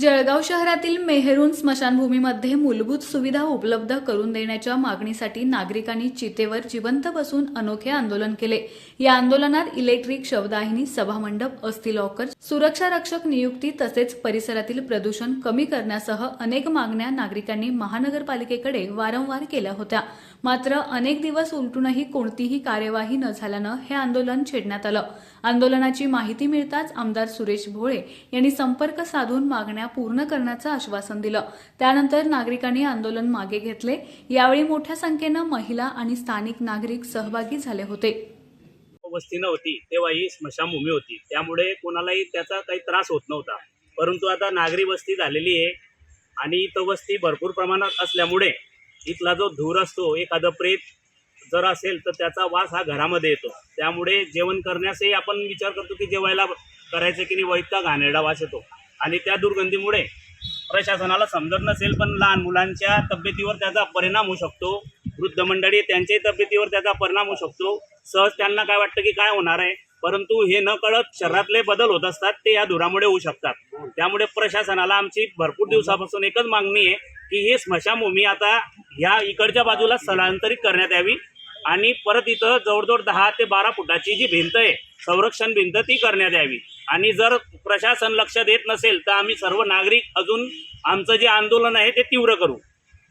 जळगाव शहरातील मेहरून स्मशानभूमीमध्ये मूलभूत सुविधा उपलब्ध करून देण्याच्या मागणीसाठी नागरिकांनी चितेवर जिवंत बसून अनोखे आंदोलन केले. या आंदोलनात इलेक्ट्रिक शवदाहिनी सभामंडप अस्थि लॉकर सुरक्षा रक्षक नियुक्ती तसेच परिसरातील प्रदूषण कमी करण्यासह अनेक मागण्या नागरिकांनी महानगरपालिकेकडे वारंवार केल्या होत्या. मात्र अनेक दिवस उलटूनही कोणतीही कार्यवाही न झाल्यानं हे आंदोलन छेडण्यात आलं. आंदोलनाची माहिती मिळताच आमदार सुरेश भोळे यांनी संपर्क साधून मागण्या पूर्ण करण्याचं आश्वासन दिलं. त्यानंतर नागरिकांनी आंदोलन मागे घेतले. यावेळी मोठ्या संख्येनं महिला आणि स्थानिक नागरिक सहभागी झाले होते. वस्ती नव्हती तेव्हा ही स्मशानभूमी होती. त्यामुळे कोणालाही त्याचा काही त्रास होत नव्हता. परंतु आता नागरी वस्ती झालेली आहे आणि तो वस्ती भरपूर प्रमाणात असल्यामुळे इथला जो धूर असतो एखादं प्रेत जर असेल तर त्याचा वास हा घरामध्ये येतो. त्यामुळे जेवण करण्यासही आपण विचार करतो की जेवायला करायचं की नाही वैता घाणेरडा वास येतो. आणि त्या दुर्गंधीमुळे प्रशासनाला समजत नसेल पण लहान मुलांच्या तब्येतीवर त्याचा परिणाम होऊ शकतो. वृद्ध मंडळी त्यांच्याही तब्येतीवर त्याचा परिणाम होऊ शकतो. सहज त्यांना काय वाटतं की काय होणार आहे? परंतु हे न कळत शरीरातले बदल होत असतात ते या धुरामुळे होऊ शकतात. त्यामुळे प्रशासनाला आमची भरपूर दिवसापासून एकच मागणी आहे की ही स्मशानभूमी आता ह्या इकडच्या बाजूला स्थलांतरित करण्यात यावी आणि परत इथं जवळजवळ दहा ते बारा फुटाची जी भिंत आहे संरक्षण भिंत ती करण्यात यावी. आणि जर प्रशासन लक्ष देत नसेल तर आम्ही सर्व नागरिक अजून आमचं जे आंदोलन आहे ते तीव्र करू.